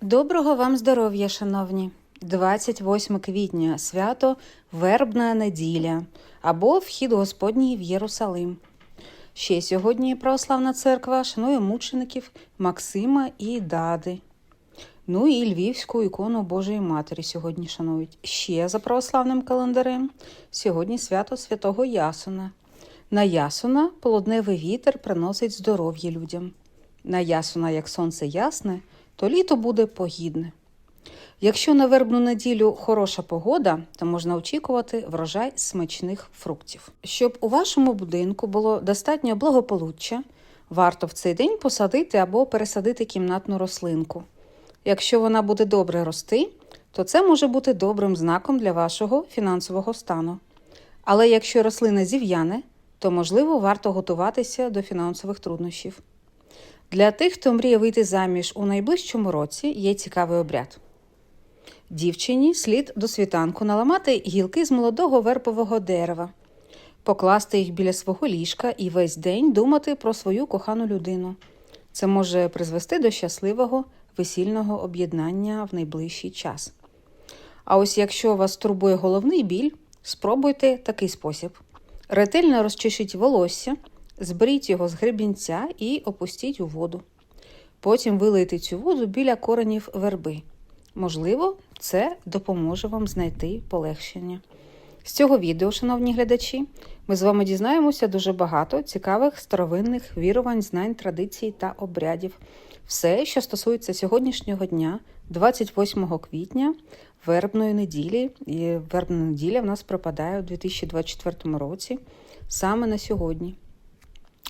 Доброго вам здоров'я, шановні! 28 квітня свято Вербна неділя або Вхід Господній в Єрусалим. Ще сьогодні Православна церква шанує мучеників Максима і Дади. Ну і Львівську ікону Божої Матері сьогодні шанують. Ще за православним календарем сьогодні свято святого Ясона. На Ясона полудневий вітер приносить здоров'я людям. На Ясона, як сонце ясне, то літо буде погідне. Якщо на вербну неділю хороша погода, то можна очікувати врожай смачних фруктів. Щоб у вашому будинку було достатньо благополуччя, варто в цей день посадити або пересадити кімнатну рослинку. Якщо вона буде добре рости, то це може бути добрим знаком для вашого фінансового стану. Але якщо рослина зів'яне, то можливо варто готуватися до фінансових труднощів. Для тих, хто мріє вийти заміж у найближчому році, є цікавий обряд. Дівчині слід до світанку наламати гілки з молодого вербового дерева, покласти їх біля свого ліжка і весь день думати про свою кохану людину. Це може призвести до щасливого весільного об'єднання в найближчий час. А ось якщо вас турбує головний біль, спробуйте такий спосіб: ретельно розчешіть волосся, зберіть його з гребінця і опустіть у воду. Потім вилийте цю воду біля коренів верби. Можливо, це допоможе вам знайти полегшення. З цього відео, шановні глядачі, ми з вами дізнаємося дуже багато цікавих старовинних вірувань, знань, традицій та обрядів. Все, що стосується сьогоднішнього дня, 28 квітня, вербної неділі. І вербна неділя в нас припадає у 2024 році, саме на сьогодні.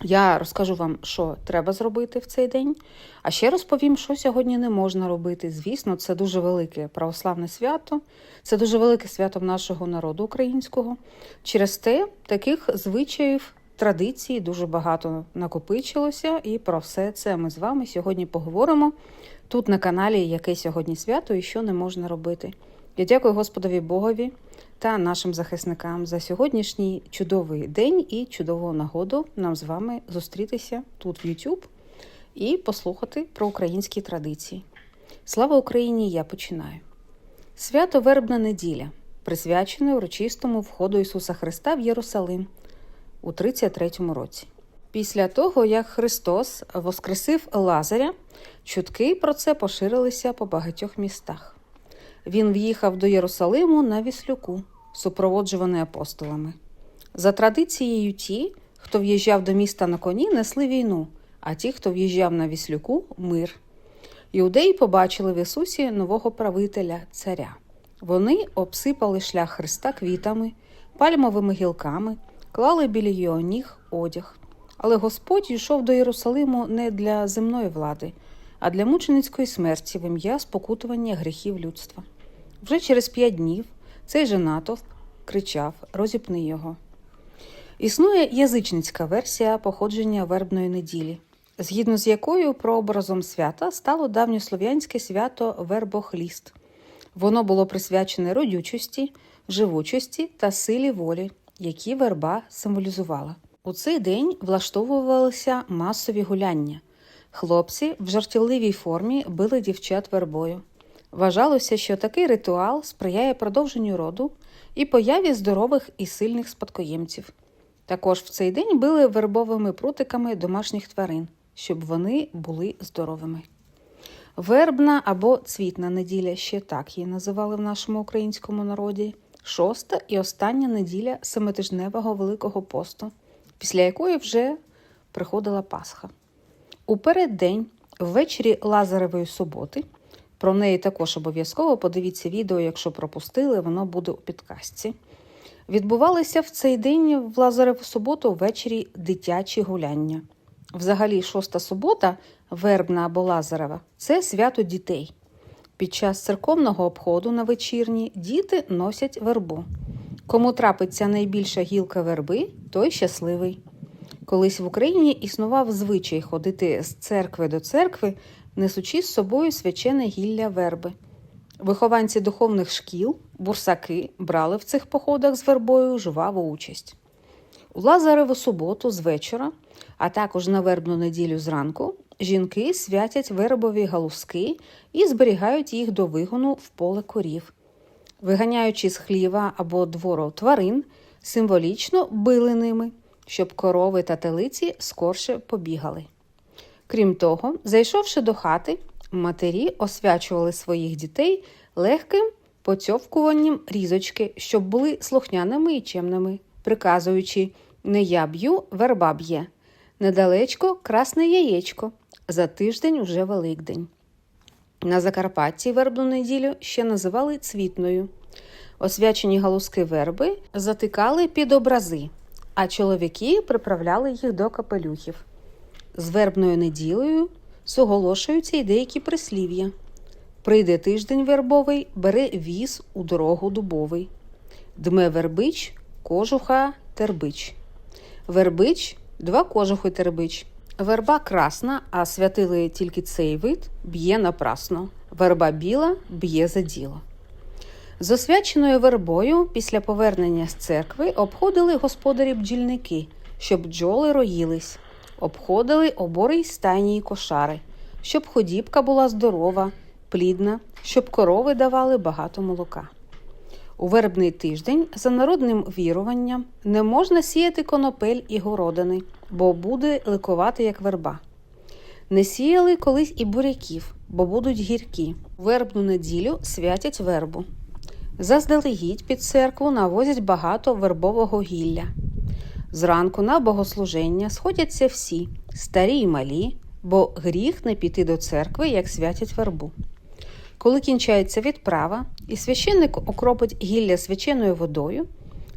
Я розкажу вам, що треба зробити в цей день, а ще розповім, що сьогодні не можна робити. Звісно, це дуже велике православне свято, це дуже велике свято нашого народу українського. Через те таких звичаїв, традицій дуже багато накопичилося, і про все це ми з вами сьогодні поговоримо тут на каналі Яке сьогодні свято і що не можна робити. Я дякую Господові Богові та нашим захисникам за сьогоднішній чудовий день і чудову нагоду нам з вами зустрітися тут в YouTube і послухати про українські традиції. Слава Україні! Я починаю. Свято Вербна неділя, присвячене урочистому входу Ісуса Христа в Єрусалим у 33-му році. Після того, як Христос воскресив Лазаря, чутки про це поширилися по багатьох містах. Він в'їхав до Єрусалиму на віслюку, супроводжуваний апостолами. За традицією, ті, хто в'їжджав до міста на коні, несли війну, а ті, хто в'їжджав на віслюку мир. Іудеї побачили в Ісусі нового правителя, царя. Вони обсипали шлях Христа квітами, пальмовими гілками, клали біля його ніг одяг. Але Господь йшов до Єрусалиму не для земної влади, а для мученицької смерті в ім'я спокутування гріхів людства. Вже через п'ять днів цей же натовп кричав Розіпни його. Існує язичницька версія походження вербної неділі, згідно з якою прообразом свята стало давньослов'янське свято Вербохліст. Воно було присвячене родючості, живучості та силі волі, які верба символізувала. У цей день влаштовувалися масові гуляння. Хлопці в жартівливій формі били дівчат вербою. Вважалося, що такий ритуал сприяє продовженню роду і появі здорових і сильних спадкоємців. Також в цей день били вербовими прутиками домашніх тварин, щоб вони були здоровими. Вербна або цвітна неділя, ще так її називали в нашому українському народі, шоста і остання неділя семитижневого Великого посту, після якої вже приходила Пасха. У переддень, ввечері Лазаревої суботи, про неї також обов'язково подивіться відео, якщо пропустили, воно буде у підкастці. Відбувалися в цей день в Лазареву суботу ввечері дитячі гуляння. Взагалі, шоста субота, вербна або Лазарева це свято дітей. Під час церковного обходу на вечірні діти носять вербу. Кому трапиться найбільша гілка верби, той щасливий. Колись в Україні існував звичай ходити з церкви до церкви, несучи з собою свячене гілля верби. Вихованці духовних шкіл, бурсаки брали в цих походах з вербою жваву участь. У Лазареву суботу з вечора, а також на вербну неділю зранку, жінки святять вербові галузки і зберігають їх до вигону в поле корів. Виганяючи з хліва або двору тварин, символічно били ними, щоб корови та телиці скорше побігали. Крім того, зайшовши до хати, матері освячували своїх дітей легким поцьовкуванням різочки, щоб були слухняними і чемними, приказуючи не я б'ю, верба б'є. Недалечко красне яєчко. За тиждень уже Великдень. На Закарпатті вербну неділю ще називали цвітною. Освячені галузки верби затикали під образи, а чоловіки приправляли їх до капелюхів. З вербною неділею суголошуються й деякі прислів'я. Прийде тиждень вербовий, бере віз у дорогу дубовий. Дме вербич, кожуха, тербич. Вербич два кожухи тербич. Верба красна, а святили тільки цей вид, б'є напрасно. Верба біла б'є за діло. З освяченою вербою після повернення з церкви обходили господарі бджільники, щоб бджоли роїлись, обходили обори й стайні й кошари, щоб ходібка була здорова, плідна, щоб корови давали багато молока. У вербний тиждень, за народним віруванням, не можна сіяти конопель і городини, бо буде ликувати, як верба. Не сіяли колись і буряків, бо будуть гіркі. Вербну неділю святять вербу. Заздалегідь під церкву навозять багато вербового гілля. Зранку на богослуження сходяться всі, старі й малі, бо гріх не піти до церкви, як святять вербу. Коли кінчається відправа, і священник окропить гілля свяченою водою,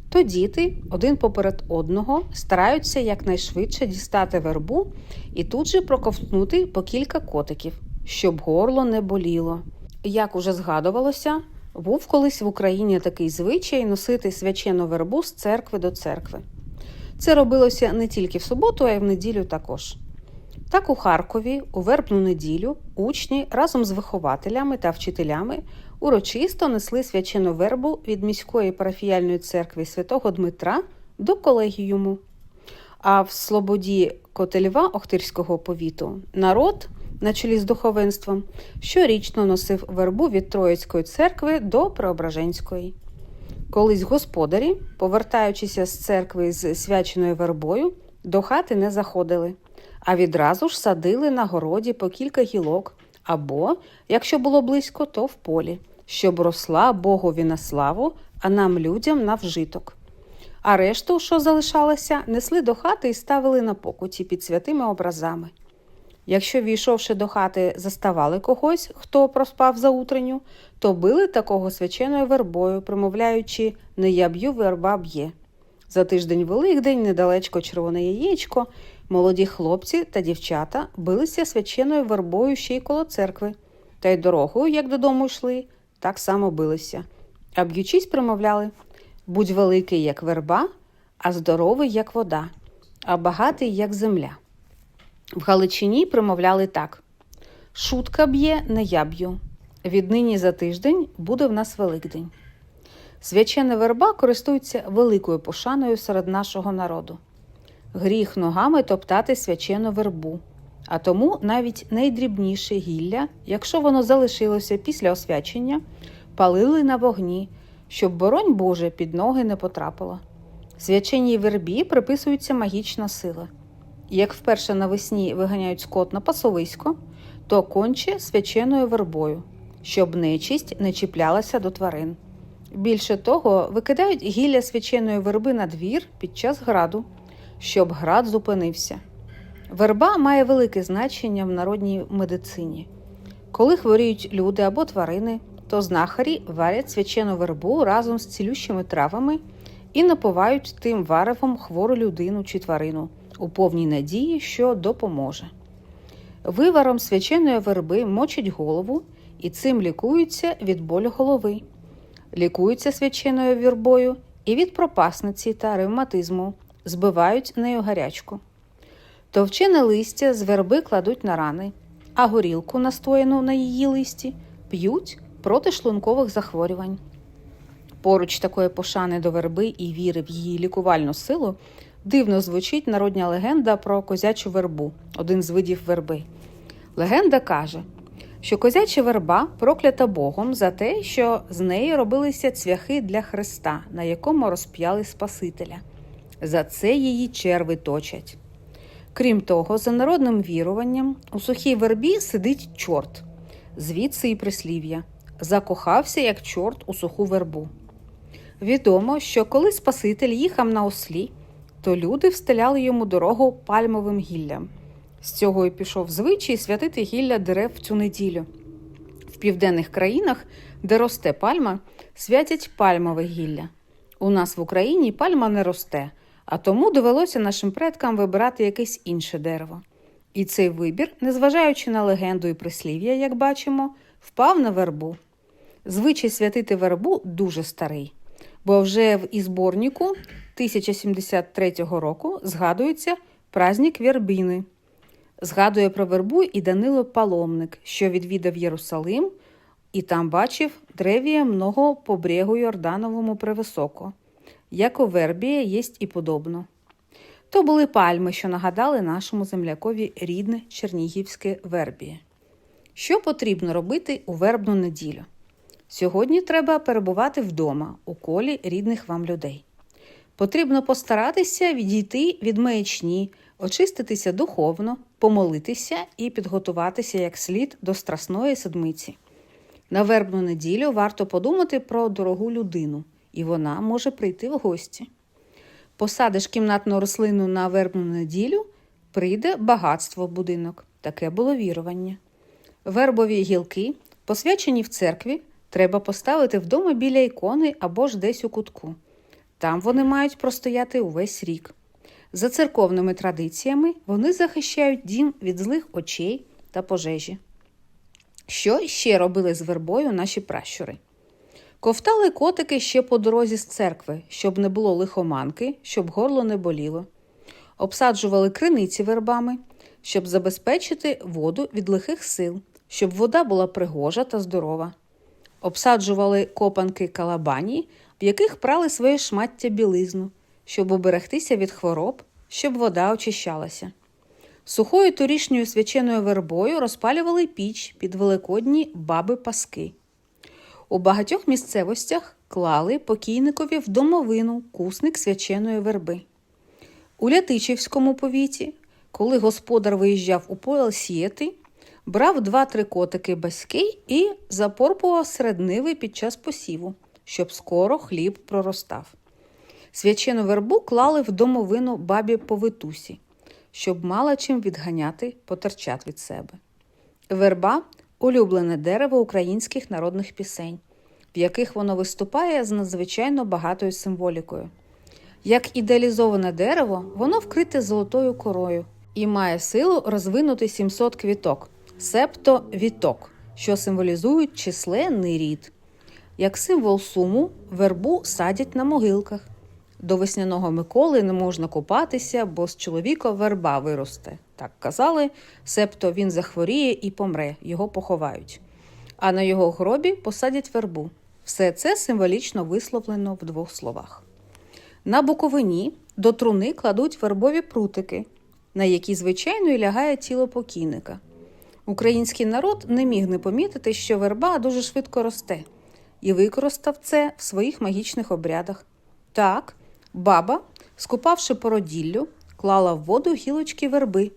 то діти один поперед одного стараються якнайшвидше дістати вербу і тут же проковтнути по кілька котиків, щоб горло не боліло. Як уже згадувалося, був колись в Україні такий звичай носити свячену вербу з церкви до церкви. Це робилося не тільки в суботу, а й в неділю також. Так у Харкові у вербну неділю учні разом з вихователями та вчителями урочисто несли свячену вербу від міської парафіяльної церкви святого Дмитра до колегіуму. А в Слободі Котельва Охтирського повіту народ, на чолі з духовенством, щорічно носив вербу від Троїцької церкви до Преображенської. Колись господарі, повертаючися з церкви з свяченою вербою, до хати не заходили а відразу ж садили на городі по кілька гілок, або, якщо було близько, то в полі, щоб росла Богові на славу, а нам людям на вжиток. А решту, що залишалося, несли до хати і ставили на покуті під святими образами. Якщо, війшовши до хати, заставали когось, хто проспав за утренню, то били такого свяченою вербою, промовляючи не я б'ю, верба б'є. За тиждень Великдень, недалечко червоне яєчко, Молоді хлопці та дівчата билися свяченою вербою ще й коло церкви, та й дорогою, як додому йшли, так само билися. А б'ючись, промовляли будь великий, як верба, а здоровий, як вода, а багатий, як земля. В Галичині промовляли так: Шутка б'є, не я б'ю. Віднині за тиждень буде в нас Великдень. Свячена верба користується великою пошаною серед нашого народу гріх ногами топтати свячену вербу, а тому навіть найдрібніше гілля, якщо воно залишилося після освячення, палили на вогні, щоб боронь Боже під ноги не потрапило. Свяченій вербі приписується магічна сила. Як вперше навесні виганяють скот на пасовисько, то конче свяченою вербою, щоб нечисть не чіплялася до тварин. Більше того, викидають гілля свяченої верби на двір під час граду щоб град зупинився. Верба має велике значення в народній медицині. Коли хворіють люди або тварини, то знахарі варять свячену вербу разом з цілющими травами і напувають тим варевом хвору людину чи тварину у повній надії, що допоможе. Виваром свяченої верби мочать голову і цим лікуються від болю голови, лікуються свяченою вірбою і від пропасниці та ревматизму, збивають нею гарячку. Товчене листя з верби кладуть на рани, а горілку, настояну на її листі, п'ють проти шлункових захворювань. Поруч такої пошани до верби і віри в її лікувальну силу дивно звучить народня легенда про козячу вербу, один з видів верби, Легенда каже, що козяча верба проклята Богом за те, що з неї робилися цвяхи для Христа, на якому розп'яли Спасителя. За це її черви точать. Крім того, за народним віруванням, у сухій вербі сидить чорт, звідси і прислів'я закохався як чорт у суху вербу. Відомо, що коли Спаситель їхав на ослі, то люди встеляли йому дорогу пальмовим гіллям. З цього і пішов звичай святити гілля дерев в цю неділю. В південних країнах, де росте пальма, святять пальмове гілля. У нас в Україні пальма не росте, а тому довелося нашим предкам вибирати якесь інше дерево. І цей вибір, незважаючи на легенду і прислів'я, як бачимо, впав на вербу. Звичай святити вербу дуже старий, бо вже в Ізборніку 1073 року згадується праздник Вербіни. Згадує про вербу і Данило Паломник, що відвідав Єрусалим і там бачив древіє много по брегу Йордановому превисоко, як у вербія єсть і подобно. То були пальми, що нагадали нашому землякові рідне чернігівське вербіє. Що потрібно робити у вербну неділю? Сьогодні треба перебувати вдома у колі рідних вам людей. Потрібно постаратися відійти від маячні, очиститися духовно, помолитися і підготуватися як слід до страсної седмиці. На вербну неділю варто подумати про дорогу людину, і вона може прийти в гості. Посадиш кімнатну рослину на вербну неділю, прийде багатство в будинок. Таке було вірування. Вербові гілки, посвячені в церкві, треба поставити вдома біля ікони або ж десь у кутку. Там вони мають простояти увесь рік. За церковними традиціями вони захищають дім від злих очей та пожежі. Що ще робили з вербою наші пращури? Ковтали котики ще по дорозі з церкви, щоб не було лихоманки, щоб горло не боліло. Обсаджували криниці вербами, щоб забезпечити воду від лихих сил, щоб вода була пригожа та здорова. Обсаджували копанки калабані, в яких прали своє шмаття білизну, щоб уберегтися від хвороб, щоб вода очищалася. Сухою торішньою свяченою вербою розпалювали піч під великодні баби паски. У багатьох місцевостях клали покійникові в домовину кусник свяченої верби. У Лятичівському повіті, коли господар виїжджав у поле сіяти, брав два-три котики баськи і запорпував серед ниви під час посіву, щоб скоро хліб проростав. Свячену вербу клали в домовину бабі повитусі, щоб мала чим відганяти потерчат від себе. Верба улюблене дерево українських народних пісень, в яких воно виступає з надзвичайно багатою символікою. Як ідеалізоване дерево, воно вкрите золотою корою і має силу розвинути 700 квіток, себто віток, що символізують численний рід. Як символ суму, вербу садять на могилках. До весняного Миколи не можна купатися, бо з чоловіка верба виросте. Так казали, себто він захворіє і помре, його поховають. А на його гробі посадять вербу. Все це символічно висловлено в двох словах. На Буковині до труни кладуть вербові прутики, на які звичайно і лягає тіло покійника. Український народ не міг не помітити, що верба дуже швидко росте, і використав це в своїх магічних обрядах. Так, баба, скупавши породіллю, клала в воду гілочки верби,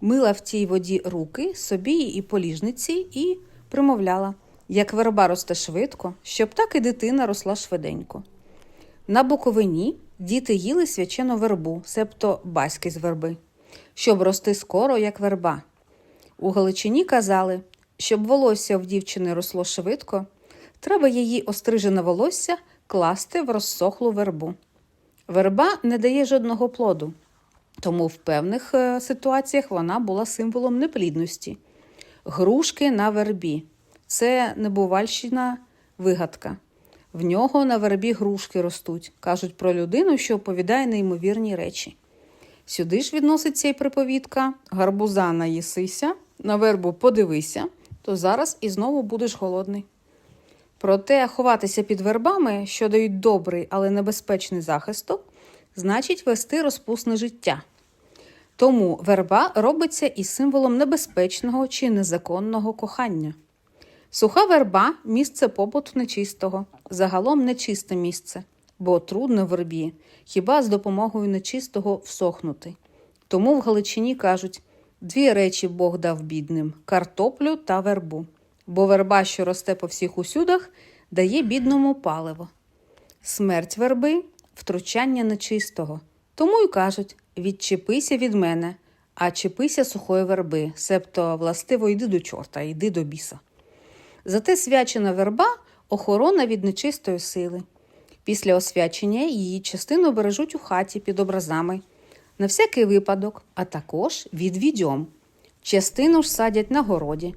мила в цій воді руки, собі і поліжниці і примовляла, як верба росте швидко, щоб так і дитина росла швиденько. На Буковині діти їли свячену вербу, себто баськи з верби, щоб рости скоро, як верба. У Галичині казали, щоб волосся в дівчини росло швидко, треба її острижене волосся класти в розсохлу вербу. Верба не дає жодного плоду, тому в певних е, ситуаціях вона була символом неплідності. Грушки на вербі це небувальщина вигадка. В нього на вербі грушки ростуть, кажуть про людину, що оповідає неймовірні речі. Сюди ж відноситься і приповідка гарбуза наїсися, на вербу подивися, то зараз і знову будеш голодний. Проте ховатися під вербами, що дають добрий, але небезпечний захисток, значить вести розпусне життя. Тому верба робиться із символом небезпечного чи незаконного кохання. Суха верба місце побуту нечистого, загалом нечисте місце, бо трудно вербі, хіба з допомогою нечистого всохнути. Тому в Галичині кажуть дві речі Бог дав бідним картоплю та вербу, бо верба, що росте по всіх усюдах, дає бідному паливо. Смерть верби втручання нечистого. Тому й кажуть відчепися від мене, а чепися сухої верби, себто властиво йди до чорта, йди до біса. Зате свячена верба охорона від нечистої сили. Після освячення її частину бережуть у хаті під образами, на всякий випадок, а також від відьом. Частину ж садять на городі.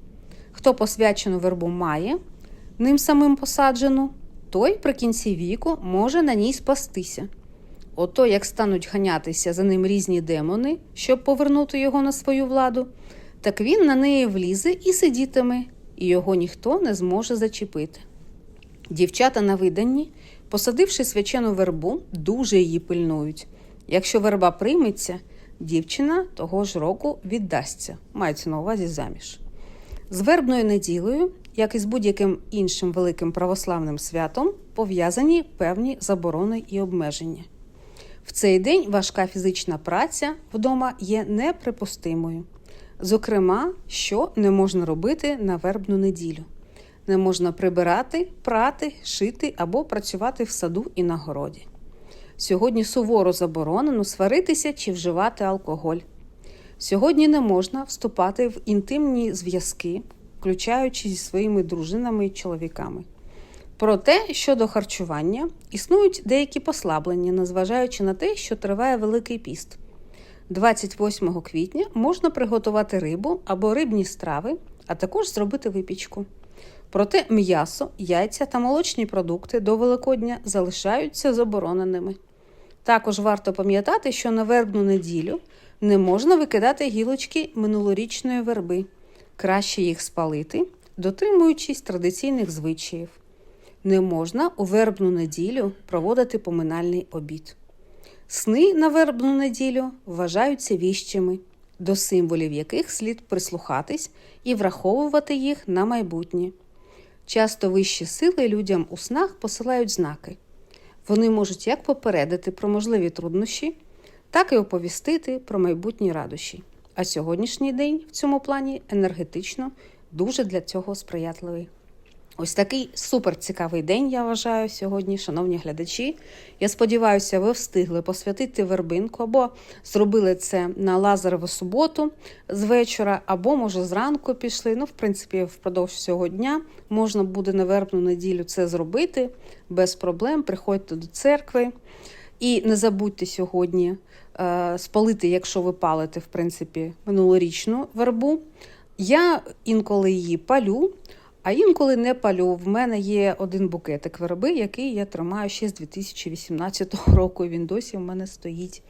Хто посвячену вербу має, ним самим посаджену, той при кінці віку може на ній спастися. Ото як стануть ганятися за ним різні демони, щоб повернути його на свою владу, так він на неї влізе і сидітиме, і його ніхто не зможе зачепити. Дівчата на виданні, посадивши свячену вербу, дуже її пильнують. Якщо верба прийметься, дівчина того ж року віддасться, мається на увазі заміж. З вербною неділею, як і з будь-яким іншим великим православним святом, пов'язані певні заборони і обмеження. В цей день важка фізична праця вдома є неприпустимою. Зокрема, що не можна робити на вербну неділю. Не можна прибирати, прати, шити або працювати в саду і на городі. Сьогодні суворо заборонено сваритися чи вживати алкоголь. Сьогодні не можна вступати в інтимні зв'язки, включаючи зі своїми дружинами і чоловіками. Проте, щодо харчування, існують деякі послаблення, незважаючи на те, що триває Великий піст. 28 квітня можна приготувати рибу або рибні страви, а також зробити випічку. Проте м'ясо, яйця та молочні продукти до Великодня залишаються забороненими. Також варто пам'ятати, що на вербну неділю не можна викидати гілочки минулорічної верби. Краще їх спалити, дотримуючись традиційних звичаїв. Не можна у вербну неділю проводити поминальний обід. Сни на вербну неділю вважаються віщими, до символів яких слід прислухатись і враховувати їх на майбутнє. Часто вищі сили людям у снах посилають знаки. Вони можуть як попередити про можливі труднощі, так і оповістити про майбутні радощі. А сьогоднішній день в цьому плані енергетично дуже для цього сприятливий. Ось такий супер цікавий день, я вважаю, сьогодні, шановні глядачі. Я сподіваюся, ви встигли посвятити вербинку, або зробили це на лазареву суботу з вечора, або, може, зранку пішли. Ну, в принципі, впродовж цього дня можна буде на вербну неділю це зробити без проблем. Приходьте до церкви. І не забудьте сьогодні спалити, якщо ви палите, в принципі, минулорічну вербу. Я інколи її палю. А інколи не палю. В мене є один букетик верби, який я тримаю ще з 2018 року. Він досі в мене стоїть.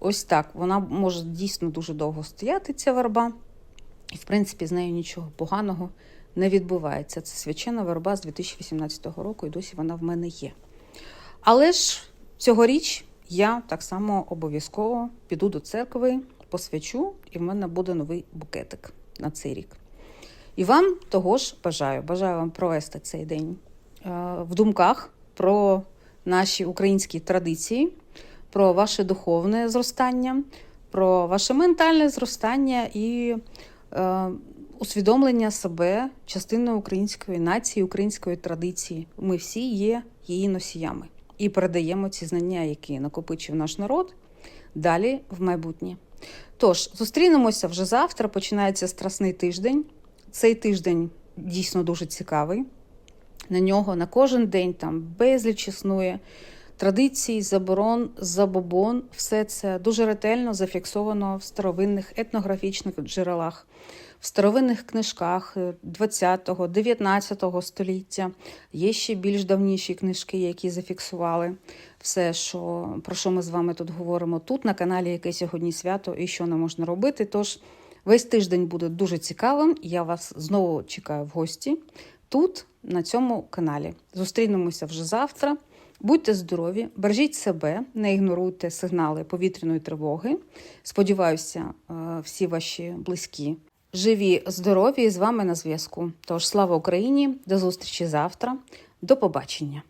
Ось так. Вона може дійсно дуже довго стояти, ця верба. І, в принципі, з нею нічого поганого не відбувається. Це свячена верба з 2018 року, і досі вона в мене є. Але ж цьогоріч я так само обов'язково піду до церкви, посвячу, і в мене буде новий букетик на цей рік. І вам того ж бажаю. Бажаю вам провести цей день е, в думках про наші українські традиції, про ваше духовне зростання, про ваше ментальне зростання і е, усвідомлення себе частиною української нації, української традиції. Ми всі є її носіями і передаємо ці знання, які накопичив наш народ, далі в майбутнє. Тож, зустрінемося вже завтра. Починається страсний тиждень. Цей тиждень дійсно дуже цікавий. На нього на кожен день там безліч існує традицій, заборон, забобон. Все це дуже ретельно зафіксовано в старовинних етнографічних джерелах, в старовинних книжках 20-го, 19-го століття. Є ще більш давніші книжки, які зафіксували все, що, про що ми з вами тут говоримо. Тут на каналі Яке сьогодні свято і що не можна робити. Тож Весь тиждень буде дуже цікавим. Я вас знову чекаю в гості тут, на цьому каналі. Зустрінемося вже завтра. Будьте здорові, бережіть себе, не ігноруйте сигнали повітряної тривоги. Сподіваюся, е, всі ваші близькі живі, здорові і з вами на зв'язку. Тож слава Україні! До зустрічі завтра. До побачення!